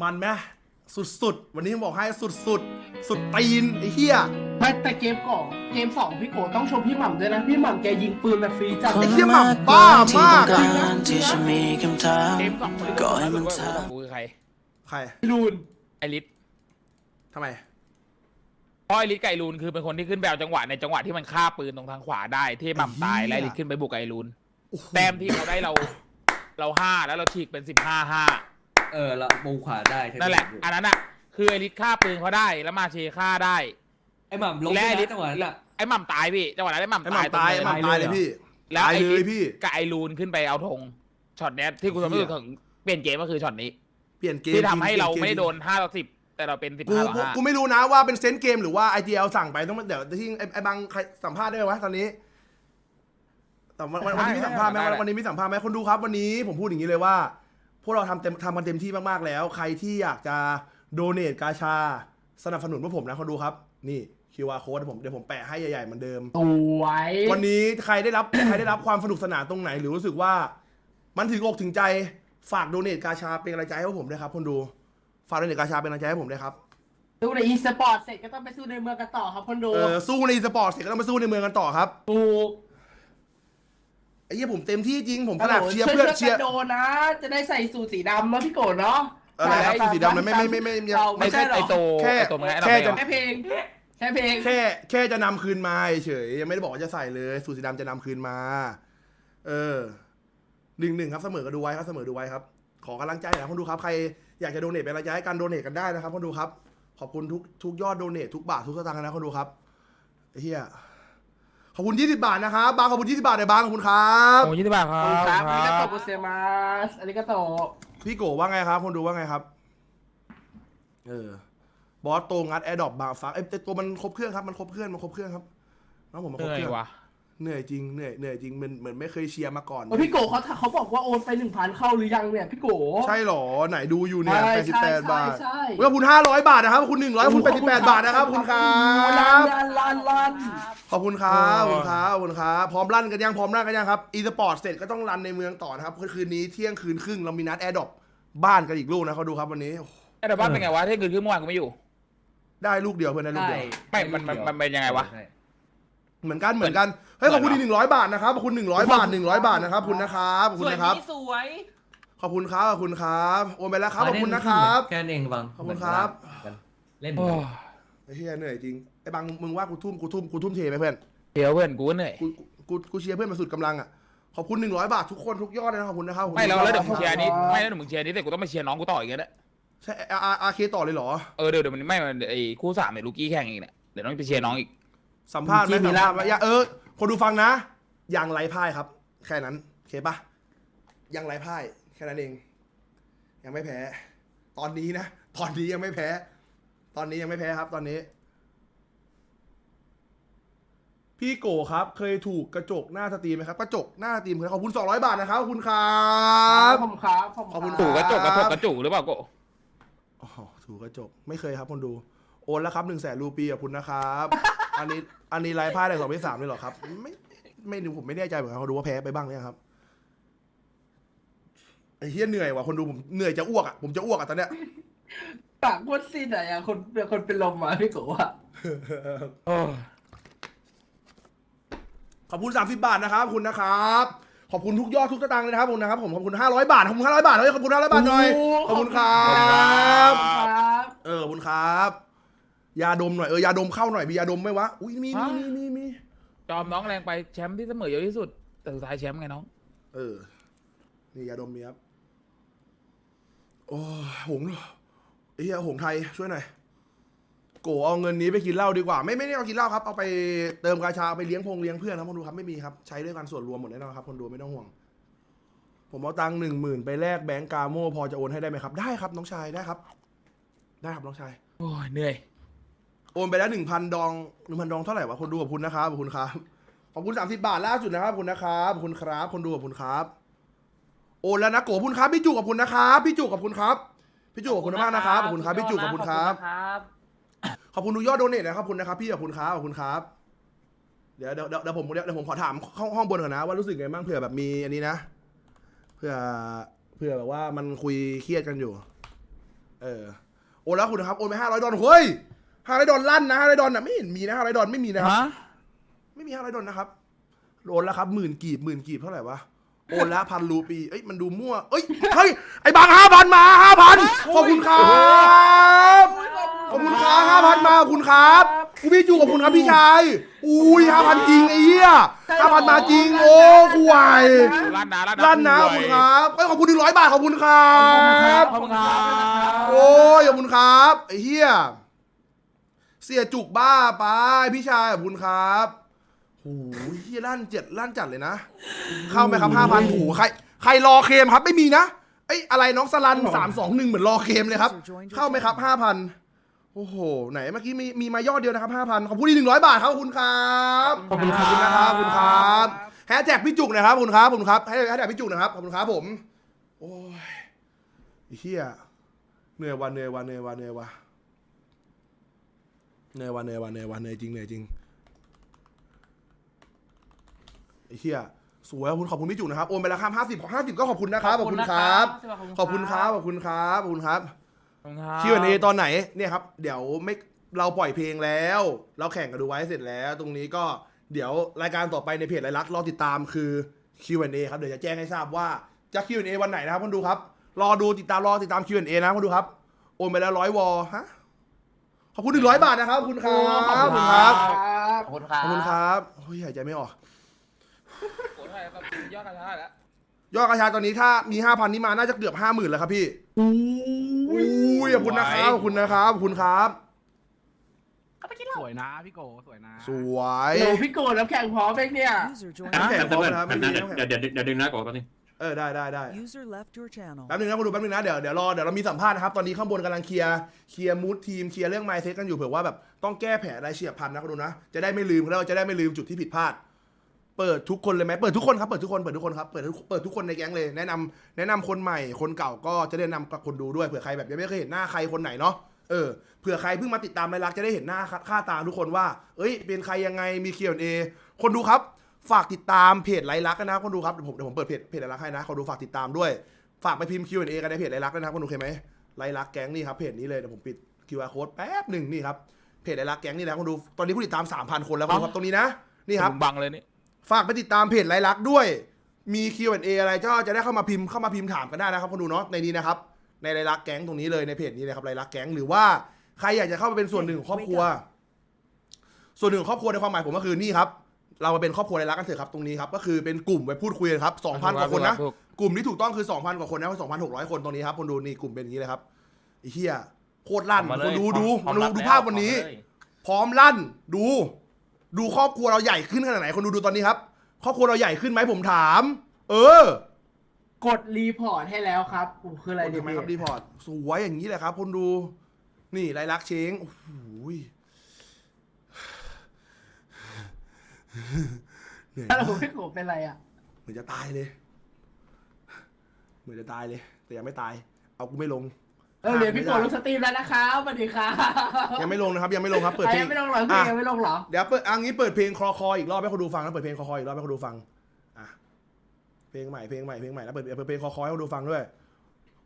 มันไหมสุดๆ วันนี้ผมบอกให้สุดๆ สุดตีนไอ้เหี้ย ไม่แต่เกมก่อนเกมสองพี่โกต้องชมพี่หม่ำด้วยนะ พี่หม่ำแกยิงปืนแบบฟรีจัดไอ้เหี้ยหม่ำบ้ามาก ที่ต้องการที่จะมีคำถามเกมสองคนก็ให้มันรู้ทว่ากูคือใคร ใครรูนไอริสทำไม เพราะไอริสกับไอรูนคือเป็นคนที่ขึ้นไปเอาจังหวะในจังหวะที่มันฆ่าปืนตรงทางขวาได้ที่หม่ำตายไอ้เหี้ยแล้วไอริสขึ้นไปบุกไอรูน โอ้โหแต้มที่เขาได้เรา เราห้าแล้วเราฉีกเป็นสิบห้าห้า เออละมุมขวาได้ใช่ไมนั่นแหละอันนั้นอะคือไอริสฆ่าปืนเขาได้แล้วมาเชฆ่าได้ ไอ้หม่ำลงและไม่ไอริได้สจังหวะนั้นแหละไอหม่ำตายพี่จังหวะนั้นไอหม่ำไอ้หตายม่ำตายไอ้ตรงหม่ำตายเลยพี่แล้วตายไอเลริยสพี่ กับไอรูนขึ้นไปเอาธงช็อตเนี้ยที่กูทำให้รู้สึกถึงเปลี่ยนเกมก็คือช็อตนี้ เปลี่ยนเกมที่ทำให้เราปลี่ยนกไม่ได้โดนห้าต่อสิบแต่เราเป็นสิบกูห้าต่อกูห้ากูไม่รู้นะว่าเป็นเซนส์เกมหรือว่า IGL สั่งไปต้องมาเดี๋ยวที่ไอ้ไอ้บางใครสัมภาษณ์ได้ไหมวะตอนนี้แต่วันวันวันนี้มีสัมภาษณ์ไหมวันวันนี้มีสัมภาษณ์ไหมคนดูครับ วันนี้ผมพูดอย่างนี้เลยว่า พวกเราทำเต็มทำกันเต็มที่มากๆแล้ว ใครที่อยากจะโดเนทกาชา สนับสนุนพวกผมนะคนดูครับ นี่ QR code เดี๋ยวผมเดี๋ยวผมแปะให้ใหญ่ๆเหมือนเดิม สวยวันนี้ใครได้รับ ใครได้รับความสนุกสนานตรงไหน หรือรู้สึกว่า มันถึงอกถึงใจฝากโดเนทกาชาเป็นกำลังใจให้พวกผมด้วยครับคนดูฝากโดเนทกาชาเป็นกำลังใจให้ผมด้วยครับดูในอีสปอร์ตเสร็จก็ต้องไปสู้ในเมืองกันต่อครับคนดูเออสู้ในสปอร์ตเสร็จก็ต้องมาสู้ในเมืองกันต่อครับ ถูกไอ้เหี้ยผมเต็มที่จริงผมขนาดเชียร์เพื่อนเชียร์ โดนนะจะได้ใส่สูทสีดำนะพี่โกเนาะอะไรครับสูทสีดำนะไม่ไม่ไม่ไม่ไม่เราไม่ไม่ใช่ใช่หรไออโตแค่ไอโตมันไงแค่จะแค่เพลงแค่เพลงแค่แค่จะนำคืนมาเฉยยังไม่ได้บอกว่าจะใส่เลยสูทสีดำจะนำคืนมา เออหนึ่งหนึ่งครับเสมอก็ดูไว้ครับเสมอดูไว้ครับ ขอกำลังใจนะคนดูครับใครอยากจะโดเนทเป็นกำลังใจให้กันโดเนทกันได้นะครับคนดูครับ ขอบคุณทุกทุกยอดโดเนททุกบาททุกสตางค์นะคนดูครับไอ้เฮีย ขอบคุณ20บาทนะครับบางขอบคุณ20บาทในบางขอบคุณครับโอ้ยี่สิบบาทคขรัอบคุณครับบอันนี้ก็โตโกเซมาสอันนี้ก็โตพี่โกว่าไงครับ คนดูว่าไงครับ เออบอสโตงัดแอร์ดรอปบาฟักไอ้ยตัวมันครบเครื่องครับมันครบเครื่องมันครบเครื่องครับน้องผมมันเหครบนื่อเคยรื่อง ว่ะ เหนื่อยจริงเหนื่อยเหนื่อยจริงเหมือนเหมือนไม่เคยเชียร์มาก่อน โอ้พี่โกเขาเขาบอกว่าโอนไปหนึ่งพันเข้าหรือยังเนี่ยพี่โก ใช่เหรอไหนดูอยู่เนี่ยใช่แปดสิบแปดใช่บาทใช่เมื่อคุณห้าร้อยบาทนะครับคุณหนึ่งร้อยคุณแปดสิบแปดบาทนะครับคุณครัลันบลันลันลัน ขอบคุณครับขอบคุณครับขอบคุณครับพร้อมลั่นกันยังพร้อมลั่นกันยังครับอีสปอร์ตเสร็จก็ต้องรันในเมืองต่อนะครับคืนนี้เที่ยงคืนครึ่งเรามีนัดแอร์ดรอปบ้านกันอีกลูกนะเขาดูครับวันนี้โอ้โหไอ้แต่บ้านเป็นไงวะที่คืนขึ้นเมื่อวานกูไม่อยู่ ได้ลูกเดียวเพื่อนได้ลูกได้เดียว ไม่ มันมันมันเป็นยังไงวะ ใช่ เหมือนกันเหมือนกันเฮ้ยขอบคุณอีกหนึ่งร้อยบาทนะครับขอบคุณหนึ่งร้อยบาทหนึ่งร้อยบาทนะครับขอบคุณนะครับขอบคุณนะครับสวย ขอบคุณครับขอบคุณครับโอนไปแล้วครับขอบคุณนะครับ แค่นั้นเองบังขอบคุณครับกันเล่นโอ้ไอ้เฮียเหนื่อยจริงไอ้บางมึงว่ากูทุ่มกูทุ่มกูทุ่มเทไหมเพื่อนเดี๋ยวเพื่อนกูก็เหนื่อย กูกูกูเชียร์เพื่อนมาสุดกำลังอะขอบคุณหนึ่งร้อยบาททุกคนทุกยอดเลยนะขอบคุณนะครับขอบคุณไม่แล้วแล้วเดี๋ยวคมึรับงเชียร์นี้ไม่แล้วเดี๋ยวมึงเชียร์นี้แต่กูต้องมาเชียร์น้องกูต่ออีกแล้วใช่อาร์อาร์เคต่อเลยเหรอ เออเดี๋ยวเดี๋ยวมันไม่มันไอ้คู่สามเนี่ยลูกี้แข่งอีกเนี่ยเดี๋ยวต้องไปเชียร์น้องอีก สัมภาษณ์ไหมสัมภาษณ์ไหมอย่าเออ คนดูฟังนะยังไร้พ่ายครับ แค่นั้นโอเคปะยังไร้พ่าย แค่นั้นเอง ยังไม่แพ้ ตอนนี้นะ ตอนนี้ยังไม่แพ้ ตอนนี้ยังไม่แพ้ครับ ตอนนี้ พี่โกครับ เคยถูกกระจกหน้าสตรีมไหมครับ กระจกหน้าสตรีมเคยขอบคุณ200บาทนะครับขอบคุณครัครับบผมครับผมขอบคุณถูกกระจกกระจกกระจุกหรือเปล่าโกอ๋อถูกกระจก ไม่เคยครับคนดู โอนแล้วครับหนึ่งแสนรูปีขอบคุณนะครับ อันนี้อันนี้ไร้พ่ายในสองที่สามเลยเหรอครับ ไม่ไม่รู้ผมไม่แน่ใจเหมือนกันเขาดูว่าแพ้ไปบ้างเนี่ยครับไอ้เฮียเหนื่อยว่ะคนดูผมเหนื่อยจะอ้วกอะผมจะอ้วกอะตอนเนี้ย ปากพูดซีนไหนอะคนคนเป็นลมอะพี่โกอะโอ้ขอบคุณสามสิบาทนะครับขอบคุณนะครับ ขอบคุณทุกยอดทุกสตางค์เลยนะครับขอบคุณนะครับผมขอบคุณห้าร้อยบาทขอบคุณห้าร้อยบาทเฮ้ยขอบคุณห้าร้อยบาทหน่อยขอบคุณครับครับเออขอบคุณครับ ยาดมหน่อยเออยาดมเข้าหน่อยมียาดมไหมวะอุ้ยมีมีมีมีมีจอมน้องแรงไปแชมป์ที่เสมอเยอะที่สุด แต่สุดท้ายแชมป์ไงน้อง เออ นี่ยาดมมีครับโอ้ยหงไอ้เหี้ยหงไทยช่วยหน่อยโกเอาเงินนี้ไปกินเหล้าดีกว่า ไม่ไม่ได้เอากินเหล้าครับเอาไปเติมกาชาเอาไปเลี้ยงพงเลี้ยงเพื่อนครับคนดูครับไม่มีครับใช้ด้วยกันส่วนรวมหมดแน่นอนครับคนดูไม่ต้องห่วง ผมเอาตังค์หนึ่งหมื่นไปแลกแบงก์กาโมพอจะโอนให้ได้ไหมครับ ได้ครับน้องชายได้ครับ ได้ครับน้องชาย โอ้ยเหนื่อย โอนไปแล้วหนึ่งพันดองหนึ่งพันดองเท่าไหร่วะคนดูขอบคุณนะครับขอบคุณครับขอบคุณสามสิบาทล่าสุดนะครับขอบคุณนะครับขอบคุณครับ คนดูขอบคุณครับ โอนแล้วนะโกขอบคุณครับพี่จุกขอบคุณนะครับพี่จุกขอบคุณครับพี่จุกขอบคุณมากนะครับขอบคุณครับพี่จุกขอบคุณครับครับขอบคุณทุกยอดโดเนทนะครับขอบคุณนะครับพี่ขอบคุณครับขอบคุณครับ เดี๋ยวเดี๋ยวเดี๋ยวเดี๋ยวผมเดี๋ยวเดี๋ยวผมขอถามห้องห้องบนก่อนนะว่ารู้สึกไงบ้างเผื่อแบบมีอันนี้นะเผื่อเผื่อแบบว่ามันคุยเครียดกันอยู่ เออโอนแล้วคุณนะครับโอนไปห้าร้อยดอลเฮ้ย ห้าร้อยดอลลั่นนะห้าร้อยดอลนะไม่เห็นมีนะห้าร้อยดอลไม่มีนะครับ ฮะไม่มีห้าร้อยดอลนะครับโอนแล้วครับหมื่นกีบหมื่นกีบเท่าไหร่วะโอนแล้วพันรูปีเอ้ยมันดูมั่วเอ้ยเฮ้ยไอ้บางห้าพันมาห้าพันขอบคุณครับขอบคุณครับห้าพันมาขอบคุณครับกูพี่จูขอบคุณครับพี่ชายอุ้ยห้าพันจริงไอ้เหี้ยห้าพันมาจริงโอ้กูไหวลั่นนะลั่นลั่นนะขอบคุณครับเอ้ยขอบคุณหนึ่งร้อยบาทขอบคุณครับ ขอบคุณครับ โอ้ยขอบคุณครับไอ้เฮีย เสียจุกบ้าไปพี่ชายขอบคุณครับโอ้ยเฮียลั่นเจ็ดลั่นจัดเลยนะ เข้าไหมครับห้าพันโอ้โหใครใครรอเคลมครับไม่มีนะไอ้ยอะไรน้องสลันสามสองหนึ่งเหมือนรอเคลมเลยครับ เข้าไหมครับห้าพันโอ้โห ไหนเมื่อกี้มีมีมายอดเดียวนะครับห้าพันขอบคุณอีกหนึ่งร้อยบาทครับขอบคุณครับขอบคุณครับ นะครับขอบคุณครับแฮชแท็กพี่จุกหนะครับขอบคุณครับขอบคุณครับแฮชแท็กพี่จุกนะครับขอบคุณครับผมโอ้ยไอ้เฮียเหนื่อยวันเหนื่อยวันเหนื่อยวันเหนื่อยวัน เหนื่อยวันเหนื่อยวันเหนื่อยวันเหนื่อยจริงเหนื่อยจริงไอ้เฮียสวยขอบคุณขอบคุณพี่จุกนะครับโอนไปแล้วครับห้าสิบห้าสิบก็ขอบคุณนะครับขอบคุณครับ ขอบคุณครับขอบคุณครับขอบคุณครับขอบคุณครับ Q&A ตอนไหนเนี่ยครับ เดี๋ยวไม่เราปล่อยเพลงแล้ว เราแข่งกันดูไว้เสร็จแล้ว ตรงนี้ก็เดี๋ยวรายการต่อไปในเพจไรลักษณ์รอติดตามคือ Q&A ครับเดี๋ยวจะแจ้งให้ทราบว่าจะ Q&A วันไหนนะครับคนดูครับ รอดูติดตามรอติดตาม Q&A นะคนดูครับ โอนไปแล้วร้อยวอฮะ ขอบคุณหนึ่งร้อยบาทนะครับขอบคุณครับขอบคุณครับขอบคุณครัขบอบคุณครับโอ้ยหายใจไม่ออกโอ้ยครับยอดกระชาแล้วยอดกระชายตอนนี้ถ้ามีห้าพันนี่มาน่าจะเกือบห้าหมื่นแล้วครับพี่อุ้ยขอบคุณนะครับขอบคุณนะครับขอบคุณครับ สวยนะพี่โกสวยนะสวยโอ้พี่โกรธน้ำแข็งพร้อมเองเนี่ย User น้ำ joined. แข็งแป๊บพร้อมนึงนะครับแป๊ไม่บมีนึงน้ำแข็งเดี๋ยวเดี๋ยวเดี๋ยวดึงนะก่อนแป๊บนึง เออได้ได้ได้ User left your channel. แป๊บนึงนะคุณดูแป๊บนึงนะเดี๋ยวเดี๋ยวรอเดี๋ยวเรามีสัมภาษณ์นะครับตอนนี้ข้างบนกำลังเคลียร์เคลียร์มูดทีมเคลียร์เรื่องไมเซ็ตกันอยู่เผื่อว่าแบบต้องแก้แผนอะไรเฉียบพลันนะคุณดูนะจะได้ไม่ลืมแล้วจะได้ไม่ลืมจุดที่ผิดพลาด เปิดทุกคนเลยไหมเปิดทุกคนครับเปิดทุกคนเปิดทุกคนครับเปิดทุกเปิดทุกคนในแก๊งเลยแนะนำแนะนำคนใหม่คนเก่าก็จะได้แนะนำกับคนดูด้วยเผื่อใครแบบยังไม่เคยเห็นหน้าใครคนไหนเนาะเออเผื่อใครเพิ่งมาติดตามรายลักษณ์จะได้เห็นหน้าค่าตาทุกคนว่า เอ้ย เป็นใครยังไงมี Q&A คนดูครับ ฝากติดตามเพจไรลักษณ์กันนะคนดูครับเดี๋ยวผมเดี๋ยวผมเปิดเพจเพจไรลักษณ์ให้นะคนดูฝากติดตามด้วย ฝากไปพิมพ์ Q&A กันในเพจไรลักษณ์ด้วยนะครับคนดูเคยไหมไรลักษณ์แก๊งนี่ครับเพจนี้เลยเดี๋ยวผมปิด QR code แป๊บหนึ่งนี่ครับเพจไรลักษณ์แก๊งนี่นะคนดูตอนนี้ผู้ติดตาม 3,000 คนแล้วคนดูครับตรงนี้นะนี่ครับผมบังเลยนี่ฝากไปติดตามเพจไรลักษณ์ด้วย มี Q&A อะไรก็จะได้เข้ามาพิมพ์เข้ามาพิมพ์ถามกันได้นะครับคนดูเนาะในนี้นะครับในไรลักษณ์แก๊งตรงนี้เลยในเพจนี้เลยครับไรลักษณ์แก๊งหรือว่าใครอยากจะเข้ามาเป็นส่วนหนึ่งของครอบครัว ส่วนหนึ่งของครอบครัวในความหมายผมก็คือนี่ครับ เรามาเป็นครอบครัวไรลักษณ์กันเถอะครับตรงนี้ครับก็คือเป็นกลุ่มไปพูดคุยกันครับ2,000กว่าคนนะถูกกลุ่มที่ถูกต้องคือ2,000กว่าคนนะ2,600 คนตรงนี้ครับคนดูนี่กลุ่มเป็นอย่างนี้เลยครับไอ้เหี้ยโคตรลั่นคนดูดูมาดูดูภาพวันนี้พร้อมลั่นดู ดูครอบครัวเราใหญ่ขึ้นขนาดไหนคนดูดูตอนนี้ครับ ครอบครัวเราใหญ่ขึ้นไหมผมถาม เออกดรีพอร์ตให้แล้วครับโอ้คืออะไรเนี่ยทำไมครับรีพอร์ตสวยอย่างนี้แหละครับ คนดู นี่ไรลักษณ์เชงโอ้โหย เหนื่อยถ้าเรามากพี่โกรธเป็นไรอะ เหมือนจะตายเลย เหมือนจะตายเลย แต่ยังไม่ตาย เอากูไม่ลงเออเดี๋ยวพี่โกรธลงสตรีมแล้วนะครับสวัสดีครับยังไม่ลงนะครับ ยังไม่ลงครับเปิดอะเพลยังงไม่ลงเหรอพี่ยังไม่ลงเหรอเดี๋ยวเปิดอันนี้เปิดเพลงคลอคออีกรอบให้คนดูฟังนะเปิดเพลงคลอคออีกรอบให้คนดูฟังอะเพลงใหม่เพลงใหม่เพลงใหม่แล้วเปิดเปิดเพลงคลอคอให้คนดูฟังด้วย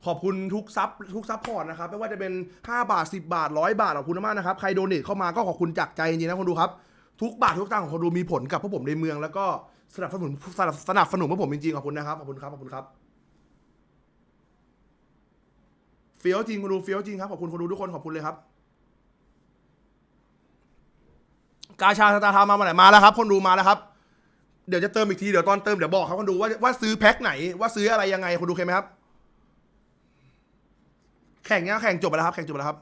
ขอบคุณทุกซับทุกซับพอร์ตนะครับไม่ว่าจะเป็น 5 บาท 10 บาทร้อยบาทขอบคุณมากนะครับใครโดเนทเข้ามาก็ขอบคุณจากใจจริงๆนะคนดูครับ ทุกบาททุกสตังค์ของคนดูมีผลกับพวกผมในเมือง แล้วก็สนับสนุนสนับสนับสนุนพวกผมจริงๆขอบคุณนะครับขอบคุณครับขอบคุณครับเฟี้ยวจริงคนดูเฟี้ยวจริงครับขอบคุณคนดูทุกคนขอบคุณเลยครับ กาชาสตาร์ทามาเมื่อไหร่มาแล้วครับ คนดูมาแล้วครับเดี๋ยวจะเติมอีกทีเดี๋ยวตอนเติมเดี๋ยวบอกครับคนดูว่าว่าซื้อแพ็คไหนว่าซื้ออะไรยังไงคนดูเคไหมครับ แข่งเนี้ยแข่งจบไปแล้วครับ แข่งจบไปแล้วครับ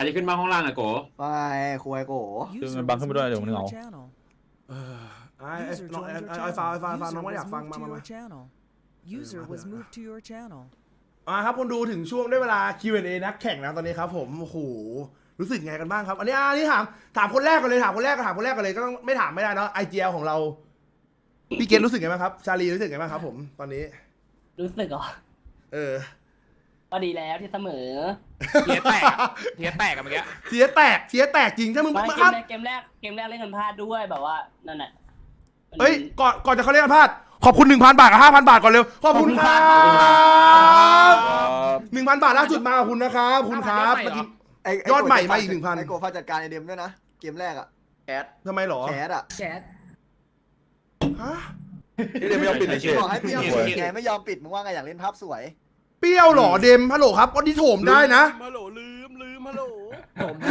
อันนี้ขึ้นมาข้างล่างอะโกไปคุยโก User มันบัง was ขึ้นไปด้วย moved เดี๋ยว to มึง your เอา channel. เออไอ้ไอ้ User น้อง joined ไอ้ your ไอ้ฟาวไอ้ฟาว channel. ฟาวน้อง User ไม่อยาก was ฟัง moved มา to มามา your channel. User was moved to your channel. อ่าครับคนดูถึงช่วงได้เวลา Q&A นักแข่งนะตอนนี้ครับผมโอ้โหรู้สึกไงกันบ้างครับ อันนี้อันนี้ถามถามคนแรกกันเลยถามคนแรกก็ถามคนแรกกันเลยก็ต้องไม่ถามไม่ได้เนาะไอเจียของเราพี่เกณรู้สึกไงบ้างครับ ชาลีรู้สึกไงบ้างครับ ผมตอนนี้ รู้สึกเหรอเออ ก็ดีแล้วที่เสมอ เทียแตกอะเทียแตกกันเมื่อกี้เทียแตกเทียแตกจริงถ้ามึงไม่มาเกครัมบแรกเกมแรกเกมแรกเล่นกันพลาดด้วยแบบว่านั่นแหละมัน เฮ้ยก่อนก่อนจะเขาเรียกกันพลาดขอบคุณหนึ่งพันบาทกับห้าพันบาทก่อนเร็วขอบคุณครับหนึ่งพันบาทล่าสุดมาขอบคุณนะครับขอบคุณครับ5,000เมื่อกี้ไอ้ยอดใหม่มาอีก1,000 ไอโกฟ้าจัดการไอเดมด้วยนะ เกมแรกอะแคสทำไมหรอแคสอะแชทฮะเดี๋ยวไม่ยอมปิดเฉยบอกให้เปรี้ยวสวยไงไม่ยอมปิดมึงว่าไงอยากเล่นภาพสวย เปรี้ยวเหรอเดมฮัลโหลครับก็ที่โถมได้นะ ฮัลโหลลืมลืมฮัลโหล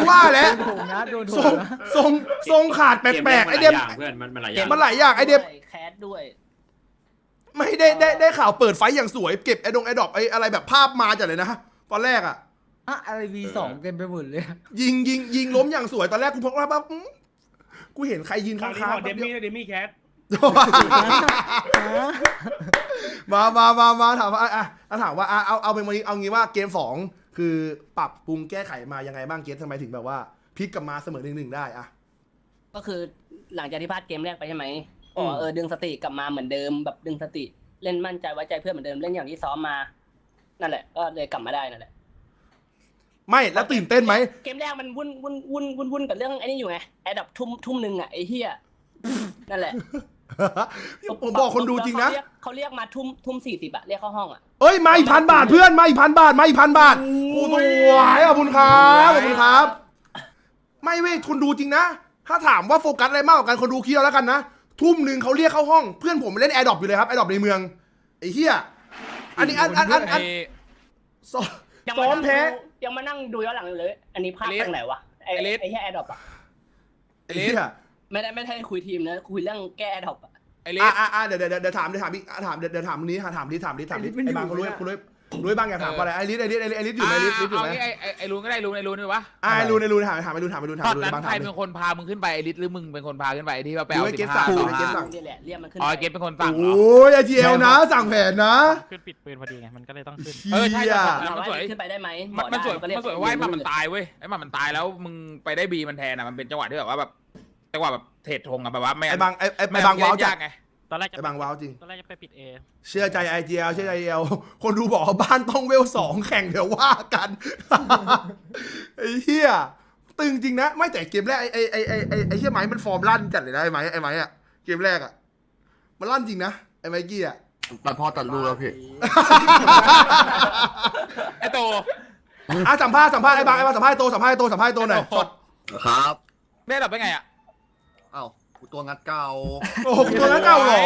ว่าแล้ว โดนนะโดนทรงทรงทรงขาดแปลกๆไอเดม เพื่อนมันมันหลายอเกย่าง มันหลายอย่างไอเดมด้วยแคสด้วยไม่ได้ได้ได้ข่าวเปิดไฟอย่างสวยเก็บไอดงไอดอกไออะไรแบบภาพมาจัดเลยนะตอนแรกอะ อะอะไรวีสองเต็มไปหมดเลย ยิงยิงยิงล้มอย่างสวยตอนแรกกูพกว่าแบบอื้อกูเห็นใครยืนข้างๆเดแป๊บมี่เดียวเดมี่แคท มามามามาถามว่าอะอะถามว่าอะเอาเอาเป็นวันนี้เอางี้ว่าเกมสองคือปรับปรุงแก้ไขมายังไงบ้างเกมทำไมถึงแบบว่าพลิกกลับมาเสมอหนึ่งหนึ่งได้อะก็คือหลังจากที่พลาดเกมแรกไปใช่ไหมอือ๋มอเออดึงสติกลับมาเหมือนเดิมแบบดึงสติเล่นมั่นใจไว้ใจเพื่อนเหมือนเดิมเล่นอย่างที่ซ้อมมา นั่นแหละ ก็เลยกลับมาได้นั่นแหละไม่แล้วตื่นเต้นไหมเกมแรกมันวุ่นวุ่นวุ่นวุ่นวุ่นกับเรื่องไอ้นี่อยู่ไงแอดดับทุ่มทุ่มหนึ่งอะไอ้เหี้ยนั่นแหละ ผมบอกคนดูจริงนะเขาเรียกเขาเรียกมาทุ่มทุ่มสี่สิบอะเรียกเข้าห้องอะเอ้ยมาอีกพันบาทเพื่อนมาอีกพันบาทมาอีกพันบาทโอ้โหสวยขอบคุณครับขอบคุณครับ ไม่เว้ยคนดูจริงนะ ถ้าถามว่าโฟกัสอะไรมากกว่ากันคนดูคิดเอาแล้วกันนะทุ่มหนึ่งเขาเรียกเข้าห้องเพื่อนผมเล่นแอร์ดรอปอยู่เลยครับแอร์ดรอปในเมืองไอ้เหี้ยอันนี้อันอันอันอันไอ้ซ้อยังซ้มาอมนั่งแพ้ดูยังมานั่งดูย้อนหลังอยู่เลย อันนี้พลาดไอ้ลิสตรงไหนวะไอ้ไอ้ลิสไอ้เหี้ยแอดดับอะไอ้เหี้ย ไม่ได้ไม่ได้คุยทีมนะ คุยเรื่องแก้แอดดับอะไอ้ลิอะสอะอะเดี๋ยวเดี๋ยวเดี๋ยวถามเดี๋ยวถามอีกอะถามเดี๋ยวเดี๋ยวถามนี้ถามนี้ถามนี้ถามนี้ถามนี้ไอ้ลิศมันไอ้บางอยู่เขารู้เนี่ยคุณรู้รู้บ้างอยากถามว่าอะไรไอ้ลิสไอ้ลิสไอ้ลิสไอ้ลิสอยู่ไหมลิสลิสอยู่ไหมเางี้ไอ้ไอ้ไอ้ลุนก็ได้ลุนไอ้ลุนด้วยวะอะไอ้ลูนไอ้ลูนถามถามไอ้ลูนถามไอ้ลูนถามตอไอ้นลูนนั้นบางใครถามเป็นคนพามึงขึ้นไปไอ้ลิสหรือมึงเป็นคนพาขึ้นไปที่ว่าไปหรือเอาไอ้เกสิมบสาห้ามต่อไอ้เกมห้าสั่งนี่แหละเรียกมันขึ้นอ๋อไปไอ้เกมเป็นคนสั่งเหรอ โอ้ยไอทีเอลนะ สั่งแผนนะขึ้นปิดปืนพอดีไง มันก็เลยต้องขึ้น เออใช่เหี้ยใช่ถามมันว่าสวยขึ้นไปได้ไหมมันมันสวยบอกได้มันสวยก็ว่าไอ้หเรีมักนมันตายเว้ยไอ้หมัมันตายแล้วมึงไปได้บีมันแทนอะมันเป็นจังหวะที่แบบว่าแบบ จังหวะแบบเทรดทงอะแบบว่าไม่ไอ้บางไอ้ไอ้ไม่ไอ้บางว้าวจัยาดกไง ตอนแรกจะไอ้บางว้าวจริง ตอนแรกจะไปปิดเอเชื่อใจไอเจียเชื่อใจเอลคนดูบอกว่าบ้านต้องเวลสองแข่งเดี๋ยวว่ากัน ไอ้เหี้ยตึงจริงนะ ไม่แต่เกมแรกไอ้ไอ้ไอ้ไอ้ไอ้ไอ้เหี้ยไม้มันฟอร์มลั่นจัดเลยนะไอ้ไม้ไอ้ไม้อะเกมแรกอะมันลั่นจริงนะไอ้ไมกี้อะตัดพ่อตัดลูกแล้วพี่ ไอ้โตอะสัมภาษณ์สัมภาษณ์ไอ้บางไอ้บางสัมภาษณ์ไอ้โตสัมภาษณ์ไอ้โตสัมภาษณ์ไอ้โตหน่อยช็อตครับได้ดับไปไงอะ เอ้ากูตัวงัดเก่าโอ้โหตัวนั้นเก่าเหรอ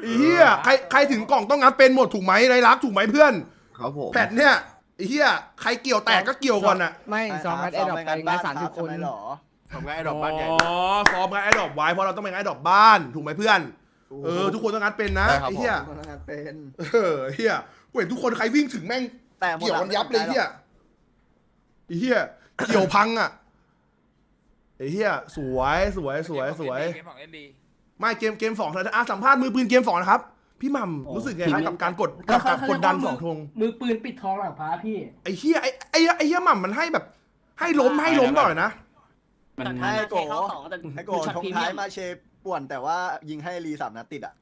ไอ้เหี้ยใครใครถึงกล่องต้องงัดเป็นหมดถูกไหมไรลักษณ์ถูกไหมเพื่อนครับผมแพทเนี่ยไอ้เหี้ยใครเกี่ยวแตกก็เกี่ยวก่อนอะไม่ซ้อมกันแอดดอกไปงานสามสิบคนทำไมหรอผมก็ไอ้ดอกบ้านใหญ่อ๋อซ้อมกันไอ้ดอกไว้เพราะเราต้องเป็นไอ้ดอกบ้านถูกไหมเพื่อนเออทุกคนต้องงัดเป็นนะได้ครับไอ้เหี้ยคนทำงานเป็นเออเหี้ยกูเห็นทุกคนใครวิ่งถึงแม่งแต่หมดเกี่ยวหกันยับเลยเหี้ยไอ้เหี้ยเกี่ยวพังอะ ไอ้เหี้ยสวยสวยสวยสวย เกมของเล่นดีไม่เกมเกมสองเลยอะสัมภาษณ์มือปืนเกมสองนะครับ พี่หม่ำรู้สึกไงครับกับการกดกับการกดดันสองธงมือปืนปิดทองหลังพระพี่ ไอ้เหี้ยไอ้ไอ้ไอ้เหี้ยหม่ำมันให้แบบ ให้ล้มให้ล้มบ่อยนะ มันแต่ให้ถ้าโกเข้าสองแต่ไอ้โกช็อตทงพรีเมีท้ายยมมาเชฟป่วนแต่ว่ายิงให้รีสามนัดติดอะ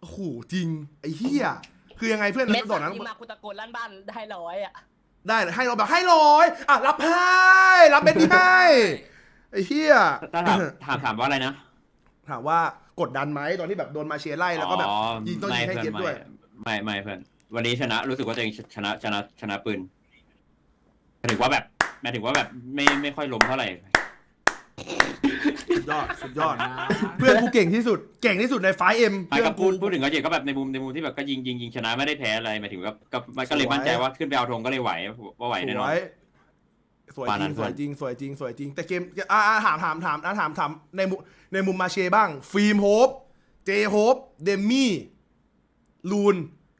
โอ้โหจริง ไอ้เหี้ยคือยังไงเพื่อนเม็ดตอนนั้นที่มากูตะโกนลั่นบ้านได้ร้อยอะได้ให้เราแบบให้ร้อยอะรับให้รับเม็ดนี้ให้ไอ้ เหี้ยถ้าถามถามถามว่าอะไรนะ ถามว่ากดดันไหมตอนที่แบบโดนมาเชียร์ไล่แล้วก็แบบอ๋อยิงต้องยิงให้ไม่เก็ตพื่อนด้วยไม่ไม่ไม่เพื่อนวันนี้ชนะรู้สึกว่าตัวเองชนะชนะชนะปืนหมายถึงว่าแบบหมายถึงว่าแบบไม่ไม่ค่อยล้มเท่าไหร่สุดยอดสุดยอด เพื่อนกูเก่งที่สุด เก่งที่สุดในไฟเอ็มไม่เพื่อก็นพูกูดพูดถึงก็เจก็แบบในมุมในมุมที่แบบก็ยิงยิงยิงชนะไม่ได้แพ้อะไรหมายถึงว่าก็ก็เลยมั่นใจว่าขึ้นไปเอาธงก็เลยไหวว่าไหวสแน่นวอนย สวยประมาณจนั้ริงนสวยจริงสวยจริงสวยจริง แต่เกมอ่าอ่าถามถามถามอ่าถามถามในมุมในมุมมาเชบ้าง ฟิล์มโฮปเจโฮปเดมมี่ลูน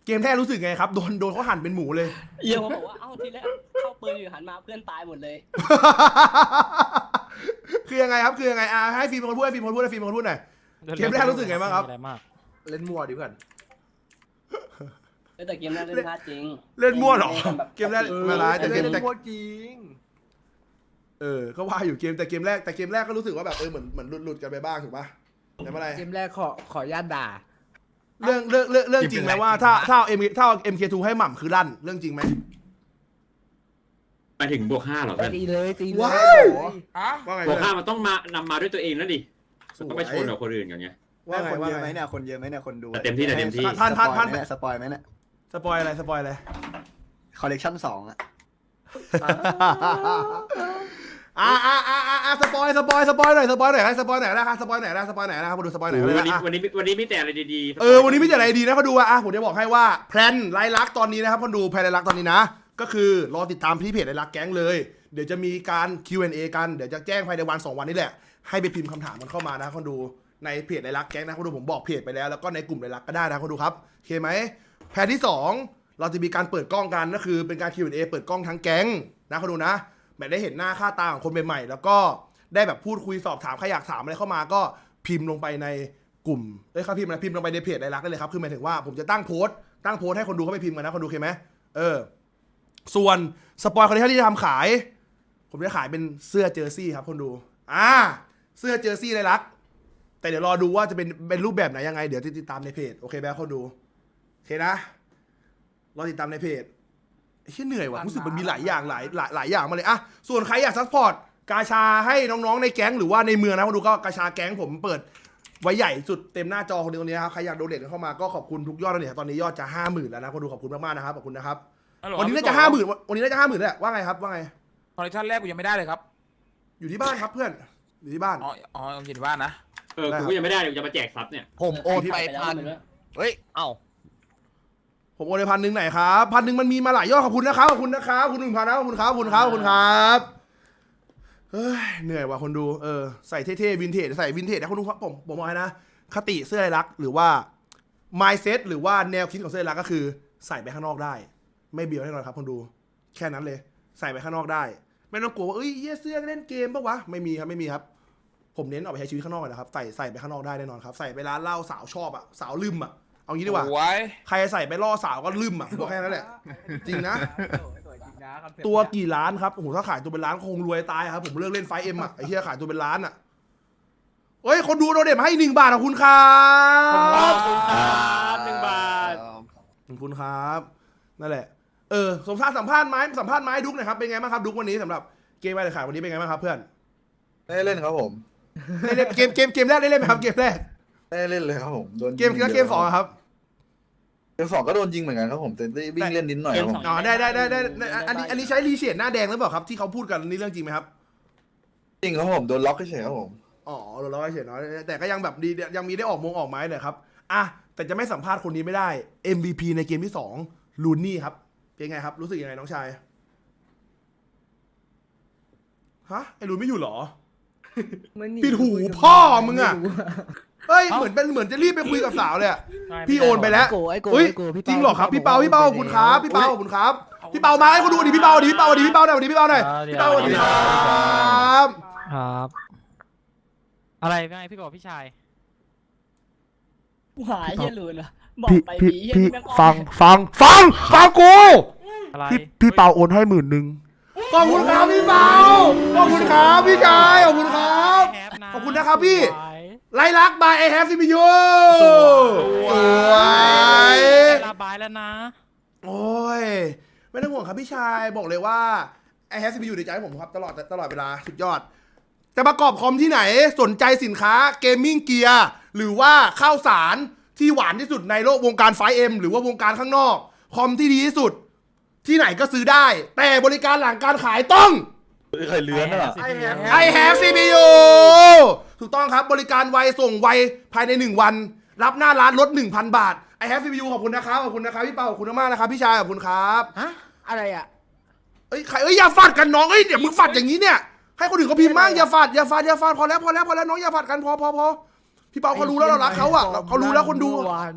เกมแรกรู้สึกไงครับ โดนโดนเขาหั่นเป็นหมูเลยเยี่ยมบอกว่าเอ้าทีแรกเข้าปืนอยู่หันมาเพื่อนตายหมดเลย คือยังไงครับคือยังไงอ่าให้ฟิล์มเป็นคนพูดให้ฟิล์มเป็นคนพูดให้ฟิล์มเป็นคนพูดหน่อยเกมแรกรู้สึกไงบ้างครับม่มีอะไรมากเล่นมั่วดิเพื่อนแต่เกมแรกเล่นพลาดจริง เล่นมั่วเหรอล่นแบบเกมแรกไม่ร้ายแต่เกมเล่นแต่มั่วจริง เออ ก็ว่าอยู่เกมแต่เกมแรกแต่เกมแรกก็รู้สึกว่าแบบเออเหมือนเหมือนหลุดหลุดกันไปบ้างถูกปะแต่ไม่เป็นไร เกมแรกขอขออนุญาตด่า เรื่องเรื่องเรื่องเรื่องจริงไหมว่าถ้าถ้าเอ็มถ้าเอ็มเคทูให้หม่ำคือลั่นเรื่องจริงไหม ไปถึงบวกห้าเหรอเพื่อนตีเลยตีเลยว้ายโอ้โหฮะว่าไงบวเพื่กอนห้ามันต้องมานำมาด้วยตัวเองแล้วดิสวยต้องไปชนกับคนอื่นกันไงว่าไงคนว่าเยอะไหมไงเนี่ยคนเยอะไหมเนี่ยคนดูแต่เต็มที่แต่เต็มที่พันพันพันสปอยไหมเนี่ยสปอยอะไรสปอยอะไร คอลเลกชันสองอะ อ่าอ่าอ่าอ่าสปอยสปอยสปอยหน่อยสปอยหน่อยครับสปอยหน่อยนะครับสปอยหน่อยนะสปอยหน่อยนะครับมาดูสปอยหน่อยวันเลยนี้นะวันนี้วันนี้มีแต่อะไรดีๆเออวันนี้มีแต่อะไรดีนะเขาดูว่าอะผมจะบอกให้ว่าแพลนไลน์ลักษณ์ตอนนี้นะครับคนดูแพลนไลน์ลักษณ์ตอนนี้นะ ก็คือรอติดตามที่เพจไลน์ลักษณ์แก๊งเลย เดี๋ยวจะมีการ Q&A กันเดี๋ยวจะแจ้งภายในวันสองวันนี้แหละให้ไปพิมพ์คำถามมันเข้ามานะคนดูในเพจไลน์ลักษณ์แก๊งนะคนดูผมบอกเพจไปแล้วแล้วก็ในกลุ่มไลน์ลักษณ์ก็ได้นะคนดูครับโอเคไหมแพลนที่สองเราจะมีการเปิดกล้องกันก็คือเป็นการ Q&A เปิดกล้องทั้งแก๊งนะคนดูนะ แบบได้เห็นหน้าค่าตาของคนใหม่ๆ แล้วก็ได้แบบพูดคุยสอบถามใครอยากถามอะไรเข้ามาก็พิมพ์ลงไปในกลุ่มเอ้ยครับพิมพ์นะพิมพ์ลงไปในเพจไดรักได้เลยครับ คือหมายถึงว่าผมจะตั้งโพสต์ตั้งโพสต์ให้คนดูเข้าไปพิมพ์กันนะคนดูโอเคไหมเออ ส่วนสปอยคอนเทนต์ที่จะทำขาย ผมจะขายเป็นเสื้อเจอร์ซี่ครับคนดู อ่า เสื้อเจอร์ซี่ไดรัก แต่เดี๋ยวรอดูว่าจะเป็นเป็นรูปแบบไหนยังไง เดี๋ยวติดตามในเพจโอเคไหมคนดูโอเคนะรอติดตามในเพจ เหี้ยเหนื่อยว่ะรู้สึกมันมีหลายอย่างหลายหลายหลายอย่างมาเลยอะส่วนใครอยากซัพพอร์ตกาชาให้น้องๆในแก๊งหรือว่าในเมืองนะมาดูก็กาชาแก๊งผมเปิดไว้ใหญ่สุดเต็มหน้าจอคนเดียวนี้ครับใครอยากโดเนทเข้ามาก็ขอบคุณทุกยอดเลยตอนนี้ยอดจะห้าหมื่นแล้วนะคนดูขอบคุณมากๆนะครับขอบคุณนะครับฮัลโหลวันนี้น่าพี่จะโห้าหมื่นวันนี้น่าจะห้าหมื่นแหละว่าไงครับว่าไงคอลเลคชันแรกกูยังไม่ได้เลยครับ อยู่ที่บ้านครับเพื่อนอยู่ที่บ้านอ๋ออ๋ออยู่ที่บ้านนะเออกูก็ยังไม่ได้เลยกูจะมาแจกซับเนี่ยผมโอนไปแล้วพันมันด้วยเฮ้ยเอ้า ผมโอนไปพันหนึ่งไหนครับพันหนึ่งมันมีมาหลายยอดขอบคุณนะครับขอบคุณนะครับขอบคุณหนึ่งพันนะขอบคุณครับขอบคุณครับขอบคุณครับเฮ้ยเหนื่อยว่ะคนดูเออใส่เท่ๆวินเทจใส่วินเทจนะคนดูครับผมผมบอกให้นะคติเสื้อลายลักหรือว่า mindset หรือว่าแนวคิดของเสื้อลายลักก็คือ ใส่ไปข้างนอกได้ ไม่เบียวแน่นอนครับคนดู แค่นั้นเลย ใส่ไปข้างนอกได้ ไม่ต้องกลัวว่าเอ้ยเหี้ยเสื้อเล่นเกมปะวะไม่มีครับไม่มีครับ ผมเน้นออกไปใช้ชีวิตข้างนอกนะครับใส่ใส่ไปข้างนอกได้แน่นอนครับ ใส่ไปร้านเหล้าสาวชอบอะสาวลืมอะ เอางี้ดีกว่าโอ้ยใครใส่ไปล่อสาวก็ลืมอะบอกแค่นั้นแหละ จริงนะ สวยจริงนะคอนเซ็ปต์ตัวกี่ล้านครับโอ้โหถ้าขายตัวเป็นล้านคงรวยตายครับ ผมเลิกเล่นไฟเอ็มอะไอ้เหี้ยขายตัวเป็นล้านอะเฮ้ย คนดูโดเดมให้หนึ่งบาทขอบคุณครับครับหนึ่งบาท ขอบคุณครับ นั่นแหละ เออสมชาติสัมภาษณ์ไม้สัมภาษณ์ไม้ดุ๊กหน่อยครับเป็นไงบ้างครับดุ๊กวันนี้สำหรับเกมไปเลยขายวันนี้เป็นไงบ้างครับเพื่อนได้เล่นครับผมได้เล่นเกมเกมเกมแรกได้เล่นไหมครับเกมแรกได้เล่นเลยครับผมโดนยิงเกมแล้วเกมสองอะครับ เกมสองก็โดนยิงเหมือนกันครับผมแต่ได้วิ่งเล่นนิดหน่อยครับผมอ๋อได้ได้ได้ได้ได้อันนี้อันนี้ใช้รีเชดหน้าแดงหรือเปล่าครับที่เขาพูดกันนี่เรื่องจริงไหมครับ จริงครับผมโดนล็อกเฉยๆครับผมอ๋อเราเราเฉยเนาะแต่ก็ยังแบบดียังมีได้ออกมงออกไม้เลยครับอะแต่จะไม่สัมภาษณ์คนนี้ไม่ได้ MVP ในเกมที่สองลูนี่ครับ เป็นไงครับ รู้สึกยังไงน้องชายฮะไอ้ลูนไม่อยู่เหรอมันนีปิดหูคุยกับพ่อมึงอะไรู้ เฮ้ยเหมือนเป็นเหมือนจะรีบไปคุยกับสาวเลยอะพี่โอนไปแล้วไอ้โกไอ้โกเฮ้ยไอ้โกพี่จริงเหรอครับพี่เปาพี่เปาขอบคุณครับพี่เปาอุ๊ยขอบคุณครับพี่เปามาให้คนดูดิพี่เปาดิพี่เปาดิพี่เปาหน่อยดิพี่เปาหน่อยพี่เปาสวัสดีครับ ครับ อะไรไงพี่กบพี่ชาย หาเหี้ยลูนวะบอกพี่ไปพี่ดีเหี้ยพี่นี่แม่งออกฟังฟังฟังฟังกูอะไรพี่พี่เปาโอนให้หมื่นหนึ่งขอบคุณครับพี่เปาขอบคุณครับพี่ชายขอบคุณครับ แฮปนะขอบคุณนะครับพี่สวย ไลลักบายไอแฮฟซีพียูสวย ระบายแล้วนะ โอ้ย ไม่ต้องห่วงครับพี่ชายบอกเลยว่าไอแฮฟซีพียูในใจผมครับตลอดตลอดเวลาสุดยอด จะประกอบคอมที่ไหนสนใจสินค้าเกมมิ่งเกียร์หรือว่าข้าวสารที่หวานที่สุดในโลกวงการไฟเอ็มหรือว่าวงการข้างนอก คอมที่ดีที่สุด ที่ไหนก็ซื้อได้ แต่บริการหลังการขายต้อง ใครเลื้อนอะ I have CPU ถูกต้องครับบริการไวส่งไวภายใน 1 วัน รับหน้าร้านลด 1,000 บาท I have CPU ขอบคุณนะครับขอบคุณนะครับพี่เปาขอบคุณมากๆนะครับพี่ชายขอบคุณครับฮะอะไรอะ เอ้ยใครเอ้ยอย่าฟาดกันน้องเอ้ยเดี๋ยวมึงฟาดอย่างนี้เนี่ยให้คนอื่นเขาพิมพ์มั่งอย่าฟาดอย่าฟาดอย่าฟาดพอแล้วพอแล้วพอแล้วน้องอย่าฟาดกันพอพอพอพี่เปาเขารู้แล้วเรารักเขาอะเขารู้แล้วคนดูเมื่อวาน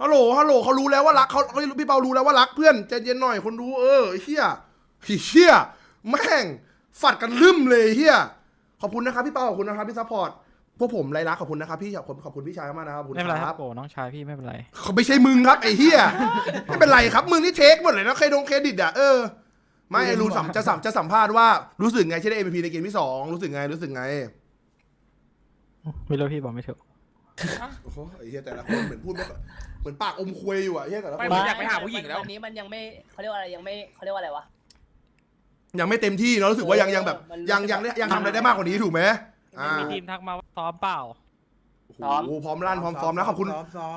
ฮัลโหล ฮัลโหล เขารู้แล้วว่ารักเขาเฮ้ยพี่เปารู้แล้วว่ารักเพื่อนใจเย็นหน่อยคนดูเออไอ้เฮีย ไอ้เฮียแม่งฝัดกันลืมเลยไอ้เฮียขอบคุณนะครับพี่เปาขอบคุณนะครับพี่ซัพพอร์ตพวกผมไรรักขอบคุณนะครับพี่ขอบคุณขอบคุณพี่ชายมากนะครับขอบคุณไม่เป็นไรคครัรับบโกน้องชายพี่ไม่เป็นไร เขาไม่ใช่มึงครับไอ้เฮียไม่เป็นไรครับมึงนี่เทคหมดเลยนะเครดงเครดิตอะเออไม่ไอ้รูนสัมจะสัมจะสัมภาษณ์ว่ารู้สึกไงที่ได้ MVP ในเกมที่สองรู้สึกไงรู้สึกไง ไม่รู้พี่บอกไม่ถูก โอ้โหไอ้เฮียแต่ละคนเหมือนพูดไม่ค่อยเหมือนปากอมควยอยู่อะไอ้เฮียแต่ละคไม่น ผมอยากไปหาผู้หญิงแล้ว วันนี้มันยังไม่เขาเรียกว่าอะไรยังไม่เขาเรียกว่าอะไรวะ ยังไม่เต็มที่เนาะรู้สึกว่ายังยังแบบมันยังยังยังทำอะไรได้มากกว่านี้ถูกไหมอ่ามีทีมทักมาว่าซ้อมเปล่าซ้อมโอ้โหพร้อมลั่นพร้อมซ้อมนะขอบคุณ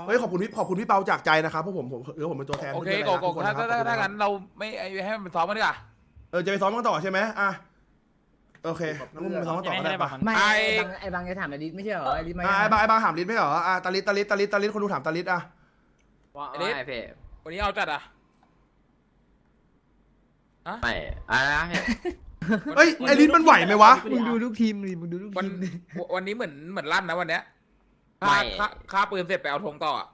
เฮ้ยขอบคุณพี่ขอบคุณพี่เปาจากใจนะครับเพราะผมผมเออผมเป็นตัวแทนโอเคพื่นๆโกนะโกทุคนถ้านะครับถ้าขอบคุณถ้านะครับงั้นเราไม่ไอ้ให้มันซ้อมกันดีกว่าเออจะไปซ้อมกันต่อใช่ไหมอะโอเคงั้นมึงไปซ้อมกันต่อก็ได้ปะไม่ไอ้ไอ้บางไอ้บางจะถามอลิสไม่ใช่เหรอไอ้ลิสไม่อะไอ้บางไอ้บางถามลิศไม่เหรออะตาลิศตาลิศตาลิศตาลิศคนดูถามตาลิศอะว่าไอ้ลิสไอ้เพ่วันนี้เอาจัดอะ ไม่อะไรนะเพ่เฮ้ยไอ้ลิศมันไหวไหมวะ มึงดูลูกทีมดิมึงดูลูกวันทีมดิวันนี้เหมือนเหมือนลั่นนะวันเนี้ยไม่ค่าค่าค่าปืนเสร็จไปเอาธงต่ออะ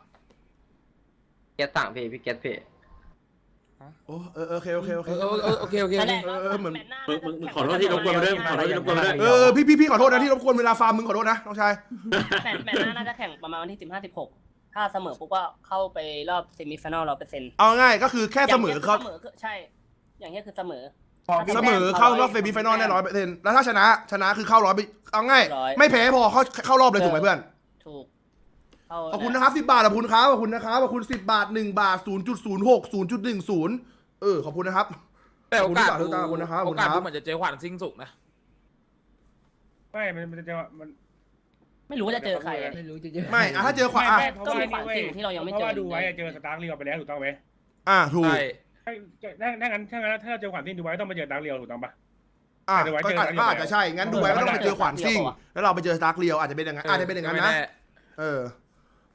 เกตสั่งเพ่พี่เกตเพ่โอ้เออเออโอเคโอเคโอเค เออเออเออโอเคโอเคนั่นแหละเออเออเหมือนแตหน้ามึงมึงมึงขอโทษที่รบกวนมาด้วยขอโทษที่รบกวนมาด้วย เออพี่พี่พี่ขอโทษนะที่รบกวนเวลาฟาร์มมึงขอโทษนะน้องชาย แมตช์แมตช์หน้าน่าจะแข่งประมาณวันที่สิบห้าสิบหกถ้าเสมอปุ๊บก็เข้าไปรอบเซมิฟิแนลร้อยเปอร์เซ็นต์เอาง่ายก็คือแค่เสมอเขาเสมอคือใช่ อย่างเงี้ยคือเสมอ เสมอเข้ารอบเซมิไฟนอลแน่ร้อยเปอร์เซ็นต์แล้วถ้าชนะชนะคือเข้ารอบไปเอาง่าย ร้อย ไม่แพ้พอเข้าเข้ารอบเลยถูกไหมเพื่อน ถูกเข้าขอบคุณนะครับสิบบาทขอบคุณครับขอบคุณนะครับขอบคุณสิบบาทหนึ่งบาทศูนย์จุดศูนย์หกศูนย์จุดหนึ่งศูนย์เออขอบคุณนะครับ แต่โอกาสขอบคุณครับขอบคุณนะครับขอบโอคุณกาสครับดูเหมือนจะเจอขวัญซิงสุกนะ ไม่มันมันจะมัน ไม่รู้ว่าจะเจอใครอะ ไม่รู้จะเยอะ ไม่อะถ้าเจอขวาอะไม่เพราะว่าก็มีความจริงที่เรายังไม่เจอเพราะว่าดูไว้อะเจอสตาร์เรียวไปแล้วถูกต้องไหมอะถูก ใช่ ถ้าถ้างั้นถ้างั้นถ้าเราเจอขวัญที่งดูไว้ต้องไปเจอสตาร์เรียวถูกต้องปะ อะเดี๋ยวไว้ก็เจออาจกันก็อาจจะใช่ งั้นดูไว้ก็ต้องไปเจอขวานซิ่ง แล้วเราไปเจอสตาร์คเลียวอาจจะเป็นอย่างนั้นอาจจะเป็นอย่างนั้นนะ เออ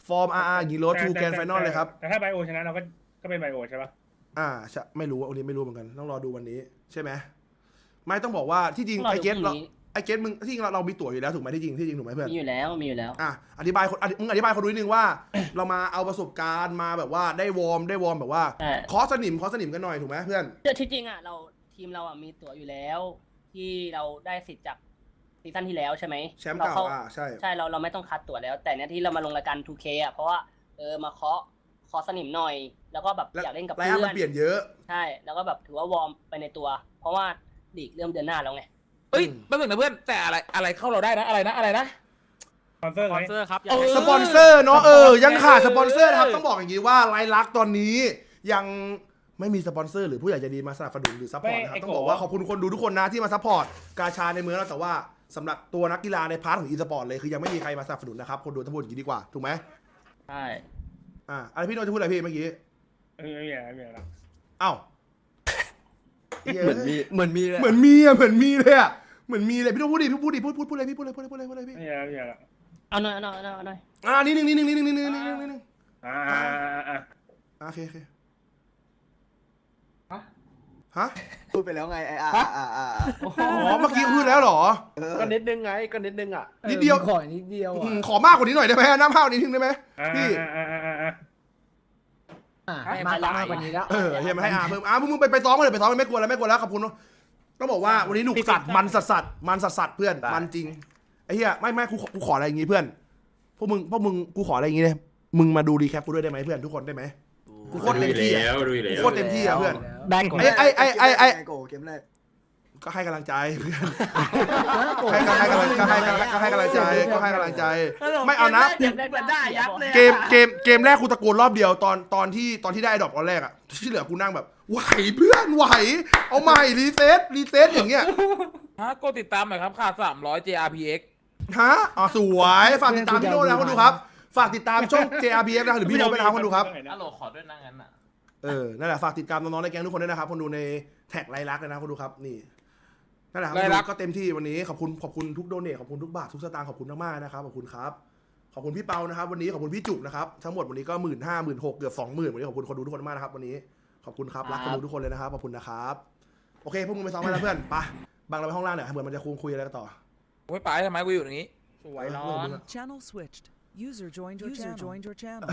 ฟอร์มอาร์อาร์ยีโรทูแกนไฟนอลเลยครับ แต่ถ้าไบโอชนะเราก็ก็เป็นไบโอใช่ปะอ่าใช่ไม่รู้วันนี้ไม่รู้เหมือนกัน ต้องรอดูวันนี้ ใช่ไหม ไม่ต้องบอกว่าที่จริงไอเกตพรุ่เรา เกตมึงที่จริงเราเรามีตั๋วอยู่แล้วถูกไหมที่จริงที่จริงถูกไหมเพื่อนมีอยู่แล้วมีอยู่แล้วอะอธิบายคนอธิมึงอธิบายคนดูนิดนึงว่า เรามาเอาประสบการณ์มาแบบว่าได้วอร์มได้วอร์มแบบว่า ใช่คอสนิมคอสนิมกันหน่อยถูกไหมเพื่อนเดี๋ยวที่จริงอะเราทีมเราอะมีตั๋วอยู่แล้ว ที่เราได้สิทธิ์จากซีซั่นที่แล้วใช่ไหมแชมป์เก่ารข้อ่าใช่ ใช่เราเราไม่ต้องคัดตั๋วแล้ว แต่เนี้ยที่เรามาลงรายการ 2K อะเพราะว่าเออมาเคาะเคาะสนิมหน่อย แล้วก็แบบแล้ว อยากเล่นกับไลเพื่น์อัพอมันนเปลี่ยนเยอะ ใช่ แล้วก็แบบถือว่าวอร์มไปในตัว เพราะว่าลีกเริ่มเดือนหน้าแล้วไง เอ้ยไม่เหมือนนะเพื่อนแต่อะไรอะไรเข้าเราได้นะอะไรนะอะไรนะ สปอนเซอร์สไหปมอนเซอร์ครับอยาเอกอให้สปอนเซอร์เนาะเออ ยังขาดเออสปอนเซอร์นะครับต้องบอกอย่างนี้ว่าไลน์ลักษณ์ตอนนี้ยังไม่มีสปอนเซอร์หรือผู้ใหญ่ใจดีมาสนับสนุนหรือซัพพอร์ตนะครับต้องบอกว่าขอบคุณคนดูทุกคนนะที่มาซัพพอร์ตกาชาในเมืองเราแต่ว่าสำหรับตัวนักกีฬาในพาร์ทของอีสปอร์ตเลยคือยังไม่มีใครมาสนับสนุนนะครับคนดูทั้งหมดอย่างนี้ดีกว่าถูกไหมใช่อ่าอะไรพี่โนตจะพูดอะไรพี่เมื่อกี้เออไม่มีอะไรไม่มีอะไรเอ้า เหมือนมีเหมือนมีเลยเหมือนมีอะเหมือนมีเลยอะเหมือนมีเลยพี่ต้องพูดดิพี่พูดดิพูดพูดพูดเลยพี่พูดเลยพูดเลยพูดเลยพูดเลยพี่ไม่มีอะไรไม่มีอะไรเอาหน่อยเอาหน่อยเอาหน่อยเอาหน่อยอ่านี่หนึ่งนี่หนึ่งนี่หนึ่งนี่หนึ่งนี่หนึ่งนี่หนึ่งอ่าอ่าอ่าอ่าอ่าโอเคโอเคฮะพูดไปแล้วไงไอ้อ่าอ่าอ่าอ๋อเมื่อกี้พูดแล้วเหรอเออก็นิดนึงไงก็นิดนึงอะนิดเดียวออขอนิดเดียวอือะมขอมากกว่านี้หน่อยได้ไหมน้ำข้าวนิดนึงได้ไหมอ่าพี่ อ่าอ่าอ่าอ่าอะมากมากกว่านี้แล้วเออเฮียมาให้อาเพิ่มอามึงมึงไปไปซ้อมมาเลยไปซ้อมไม่กลัวแล้วไม่กลัวแล้วขอบคุณต้องบอกว่าวันนี้หนุกสัตว์มันสัตว์สัตว์มันสัตว์สัตว์เพื่อนได้มันจริงไอ้เหี้ยไม่ไม่กูขอกูขออะไรอย่างงี้เพื่อนพวกมึงพวกมึงกูขออะไรอย่างงี้เลยมึงมาดูรีแคปกูด้วยได้ไหมเพื่อนทุกคนได้ไหมกูโคตรเต็มที่อะดูอยู่กูแล้วโคตรเต็มที่อะเพื่อนได้ก่อนไอ้ไอ้ไอ้ไอ้ไอ้โกเกมแรก ก็ให้กำลังใจเพื่อนให้ก็ให้กำลังก็ให้ก็ให้กำลังใจก็ให้กำลังใจ ไม่เอานะเก็บได้ได้ยับเลยเกมเกมเกมแรกกูตะโกนรอบเดียวตอนตอนที่ตอนที่ได้ดอกตอนแรกอะที่เหลือกูนั่งแบบไหวเพื่อนไหว เอาใหม่รีเซ็ตรีเซ็ตอย่างเงี้ยฮะกดติดตามหน่อยครับขาดสามร้อย JRPX ฮะอ๋อสวยฝากติดตามพี่โน้ตนะครับคนดูครับ ฝากติดตามช่อง JRBF นะครับหรือพี่โน้ตไปนะครับคนดูครับ ฮัลโหลขอด้วยนะงั้นอะ เออ นั่นแหละ ฝากติดตามน้องๆในแก๊งทุกคนด้วยนะครับ คนดูในแท็กไลลักษณ์เลยนะคนดูครับ นี่ นั่นแหละครับไลลักษณ์ก็เต็มที่วันนี้ขอบคุณขอบคุณทุกโดเนทขอบคุณทุกบาททุกสตางค์ขอบคุณมากๆนะครับขอบคุณครับขอบคุณพี่เปานะครับ วันนี้ขอบคุณพี่จุกนะครับทั้งหมดวันนี้ก็หมื่นห้าหมื่นหกเกือบสองหมื่นวันนี้ขอบคุณคนดูทุกคนมากนะครับวันนี้ขอบคุณครับรักคนดูทุกคนเลยนะครับขอบคุณนะครับโอเคพวกมึงไปซ้อมกันแล้วเพื่อนไปบางเราไปห้องล่างเนี่ยเหมือนมันจะคุยคุยอะไรกันต่อไม่ไปทำไมกูอยู่อย่างนี้ สวยเนาะ Channel switched. User joined your channel. joined your channel.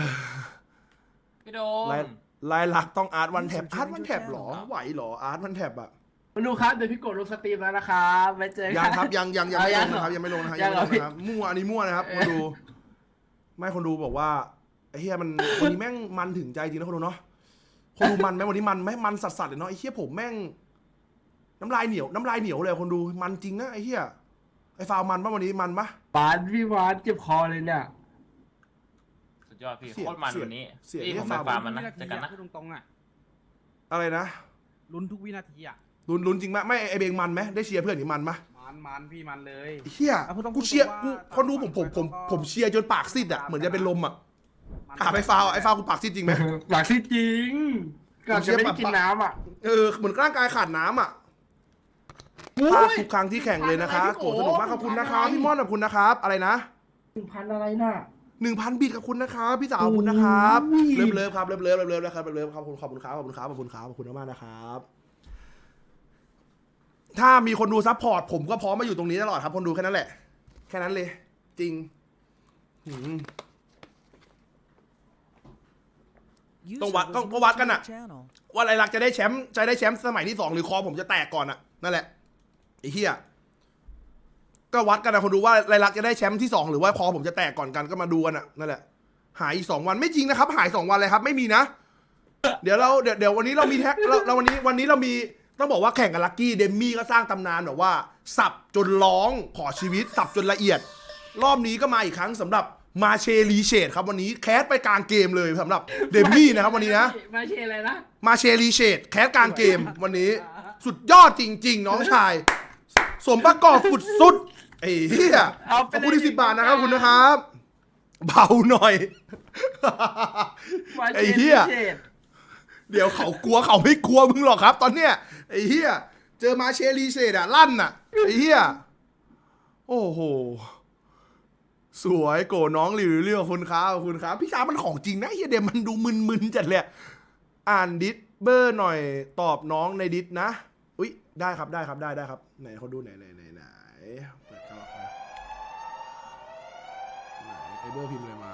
พี่โดไลน์ไลน์ลักษณ์ต้องอาร์ตวันแท็บ User อาร์ตวันแท็บ joined หรอ your channel ไหวหรออาร์ตวันแท็บอะ มาดูครับเดี๋ยวพี่กดลงสตรีมแล้วนะครับไว้เจอยักั งครับยังยังยังไม่ลงนะครับเอายัยังงไม่ลงนะครับยัยังงไม่ลเหรงอนะครับมั่วอันนี้มั่วนะครับคนดูไม่คนดูบอกว่าไอ้เฮียมันวันนี้แม่งมันถึงใจจริงนะคนดูเนาะคนดูมันไหมวันนี้มันไหมมันสัสๆเลยเนาะไอ้เฮียผมแม่ง น้ำลายเหนียวน้ำลายเหนียวเลยคนดูมันจริงนะไอ้เฮียไอ้ฟาวมันปะวันนี้มันปะบานพี่วานเจ็บคอเลยเนี่ย สุดยอดพี่เสียโคตรมันเสียวันนี้เสียพี่เรียผกมฟาไปร์ม ฟาร์มมันนะเจอกันนะ พูดตรงๆอะอะไรนะ ลุ้นทุกวินาทีอะ ลุ้นลุ้นจริงไหมไม่ไอเบงมันไหมได้เชียร์เพื่อนนี่มันมะมันมันพี่มันเลยไอ้เฮียอะพูดต้องกูเชียร์พูกูดว่าคนดูผมผมผมก็ ผมเชียร์จนปากซีดอะเหมือนจะเป็นลมอะมันถามไอ้ฟาวไอ้ฟาวกูปากซีดจริงไหม หลักที่จริงก่อนจะไม่ได้กินน้ำอะ เออเหมือนร่างกายขาดน้ำอะพลาดทุกครั้งที่แข่งเลยนะคะโกรธสนุกมากขอบคุณนะครับพี่ม่อนขอบคุณนะครับ อะไรนะหนึ่งพันอะไรน่ะ หนึ่งพันบิตขอบคุณนะครับพี่สาวขอบคุณนะครับ โอ้ย เลิฟเลิฟครับเลิฟเลิฟเลิฟเลิฟนะครับเลิฟเลิฟขอบคุณขอบคุณครับขอบคุณครับขอบคุณครับขอบคุณมากๆนะครับ ถ้ามีคนดูซัพพอร์ตผมก็พร้อมมาอยู่ตรงนี้ตลอดครับ คนดูแค่นั้นแหละ แค่นั้นเลย จริงหืม User Don't wa- was don't- moved don't wa- to กันอะ your channel. ว่าไรลักษณ์จะได้แชมป์จะได้แชมป์สมัยที่สองหรือคอผมจะแตกก่อนอะนั่นแหละไอ้เหี้ยก็วัดกันนะคนดูว่าไรลักษณ์จะได้แชมป์ที่สองหรือว่าคอผมจะแตกก่อนกันก็มาดูกันอะนั่นแหละ หายอีกสองวันไม่จริงนะครับ หายสองวันเลยครับ ไม่มีนะ เดี๋ยวเราเดี๋ยวเดี๋ยววันนี้เรามีแท็กเราเราวันนี้วันนี้เรามี ต้องบอกว่าแข่งกับลักกี้เดมมี่ก็สร้างตำนานแบบว่า สับจนร้องขอชีวิต สับจนละเอียด รอบนี้ก็มาอีกครั้งสำหรับมาเชลีเชดครับวันนี้แคสไปกลางเกมเลยสำหรับเดมมี่นะครับวันนี้นะ มาเชอะไรนะ มาเชลีเชดแคสกลางเกมวันนี้ สุดยอดจริง ๆ น้องชาย สมประกอบสุดสุดๆไอ้เหี้ยเอาขไปอบคุณเลยที่สิบบาทนะครับขอบคุณนะครับ เบาหน่อย มาเชไอ้เหี้ยเชด เดี๋ยวเขากลัวเขาไม่กลัวมึงหรอกครับ ตอนเนี้ยไอ้เหี้ยเจอมาเชลีเชดอะลั่นอะไอ้เหี้ยโอ้โหสวยโกน้องหรือเรื่องคุณครับคุณครับ พี่ชามันของจริงนะเฮียเดมมันดูมึนๆจัดเลยอ่านดิสเบอร์หน่อยตอบน้องในดิสนะอุ้ยได้ครับได้ครับได้ได้ครับไหนเขาดูไหนไหนไหนไหนเปิดกระบอกนะไหนไอเบอร์พิมพ์อะไรมา